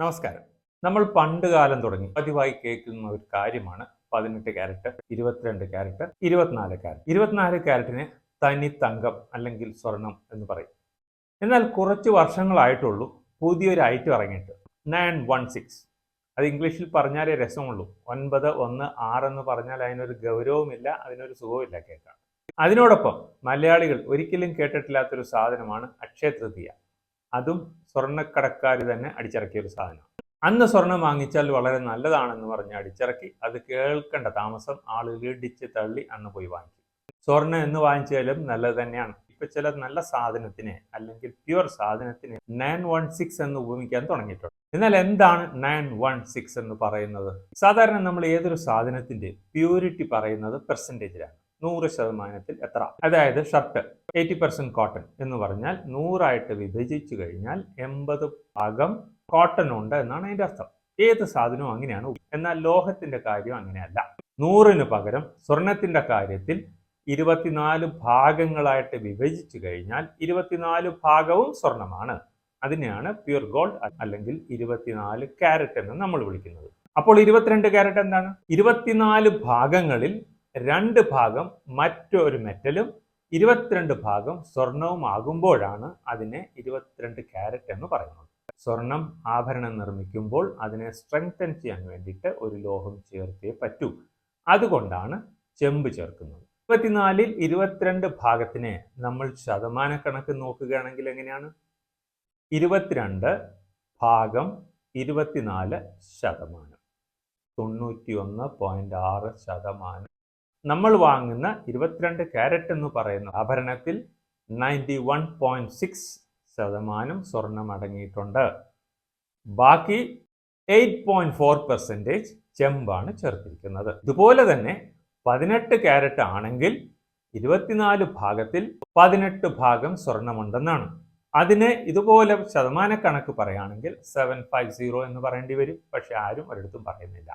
നമസ്കാരം. നമ്മൾ പണ്ട് കാലം തുടങ്ങി. പതിവായി കേൾക്കുന്ന ഒരു കാര്യമാണ് പതിനെട്ട് ക്യാരറ്റ് ഇരുപത്തിരണ്ട് ക്യാരറ്റ് ഇരുപത്തിനാല് ക്യാരറ്റ്. ഇരുപത്തിനാല് ക്യാരറ്റിന് തനി തങ്കം അല്ലെങ്കിൽ സ്വർണം എന്ന് പറയും. എന്നാൽ കുറച്ച് വർഷങ്ങളായിട്ടുള്ളൂ പുതിയൊരു ഐറ്റം ഇറങ്ങിയിട്ട്. Nine one six. അത് ഇംഗ്ലീഷിൽ പറഞ്ഞാലേ രസമുള്ളൂ. ഒൻപത് ഒന്ന് ആറ് എന്ന് പറഞ്ഞാൽ അതിനൊരു ഗൗരവമില്ല അതിനൊരു സുഖവുമില്ല കേൾക്കാൻ. അതിനോടൊപ്പം മലയാളികൾ ഒരിക്കലും കേട്ടിട്ടില്ലാത്തൊരു സാധനമാണ് അക്ഷയ തൃതീയ. അതും സ്വർണക്കടക്കാർ തന്നെ അടിച്ചിറക്കിയ ഒരു സാധനം. അന്ന് സ്വർണം വാങ്ങിച്ചാൽ വളരെ നല്ലതാണെന്ന് പറഞ്ഞ് അടിച്ചിറക്കി അത് കേൾക്കേണ്ട താമസം ആളുകൾ ഇടിച്ച് തള്ളി അന്ന് പോയി വാങ്ങിച്ചു. സ്വർണം എന്ന് വാങ്ങിച്ചാലും നല്ലത് തന്നെയാണ്. ഇപ്പൊ ചില നല്ല സാധനത്തിന് അല്ലെങ്കിൽ പ്യുവർ സാധനത്തിന് നയൻ വൺ സിക്സ് എന്ന് ഉപയോഗിക്കാൻ തുടങ്ങിയിട്ടുണ്ട്. എന്നാൽ എന്താണ് നയൻ വൺ സിക്സ് എന്ന് പറയുന്നത്? സാധാരണ നമ്മൾ ഏതൊരു സാധനത്തിന്റെ പ്യൂരിറ്റി പറയുന്നത് പെർസെന്റേജിലാണ് നൂറ് ശതമാനത്തിൽ എത്ര? അതായത് ഷർട്ട്. എയ്റ്റി പെർസെന്റ് കോട്ടൺ എന്ന് പറഞ്ഞാൽ നൂറായിട്ട് വിഭജിച്ചു കഴിഞ്ഞാൽ എൺപത് ഭാഗം കോട്ടൺ ഉണ്ട് എന്നാണ് അതിന്റെ അർത്ഥം. ഏത് സാധനവും അങ്ങനെയാണ് എന്നാൽ ലോഹത്തിന്റെ കാര്യം അങ്ങനെയല്ല. നൂറിന് പകരം സ്വർണത്തിന്റെ കാര്യത്തിൽ ഇരുപത്തിനാല് ഭാഗങ്ങളായിട്ട് വിഭജിച്ചു കഴിഞ്ഞാൽ ഇരുപത്തിനാല് ഭാഗവും സ്വർണമാണ്. അതിനെയാണ് പ്യുർ ഗോൾഡ് അല്ലെങ്കിൽ ഇരുപത്തിനാല് ക്യാരറ്റ് എന്ന് നമ്മൾ വിളിക്കുന്നത്. അപ്പോൾ ഇരുപത്തിരണ്ട് ക്യാരറ്റ് എന്താണ്? ഇരുപത്തിനാല് ഭാഗങ്ങളിൽ രണ്ട് ഭാഗം മറ്റൊരു മെറ്റലും ഇരുപത്തിരണ്ട് ഭാഗം സ്വർണവും ആകുമ്പോഴാണ് അതിനെ ഇരുപത്തിരണ്ട് ക്യാരറ്റ് എന്ന് പറയുന്നത്. സ്വർണം ആഭരണം നിർമ്മിക്കുമ്പോൾ അതിനെ സ്ട്രെങ്തൻ ചെയ്യാൻ വേണ്ടിയിട്ട് ഒരു ലോഹം ചേർത്തേ പറ്റൂ. അതുകൊണ്ടാണ് ചെമ്പ് ചേർക്കുന്നത്. ഇരുപത്തിനാലിൽ ഇരുപത്തിരണ്ട് ഭാഗത്തിനെ നമ്മൾ ശതമാനക്കണക്ക് നോക്കുകയാണെങ്കിൽ എങ്ങനെയാണ്? ഇരുപത്തിരണ്ട് ഭാഗം ഇരുപത്തിനാല് ശതമാനം. തൊണ്ണൂറ്റി ഒന്ന് പോയിന്റ് ആറ് ശതമാനം നമ്മൾ വാങ്ങുന്ന ഇരുപത്തിരണ്ട് ക്യാരറ്റ് എന്ന് പറയുന്ന ആഭരണത്തിൽ നയന്റി വൺ പോയിന്റ് സിക്സ് ശതമാനം സ്വർണം അടങ്ങിയിട്ടുണ്ട്. ബാക്കി എയ്റ്റ് പോയിന്റ് ഫോർ പെർസെന്റേജ് ചെമ്പാണ് ചേർത്തിരിക്കുന്നത്. ഇതുപോലെ തന്നെ പതിനെട്ട് ക്യാരറ്റ് ആണെങ്കിൽ ഇരുപത്തിനാല് ഭാഗത്തിൽ പതിനെട്ട് ഭാഗം സ്വർണമുണ്ടെന്നാണ്. അതിന് ഇതുപോലെ ശതമാനക്കണക്ക് പറയുകയാണെങ്കിൽ സെവൻ ഫൈവ് സീറോ എന്ന് പറയേണ്ടി വരും. പക്ഷെ ആരും ഒരിടത്തും പറയുന്നില്ല.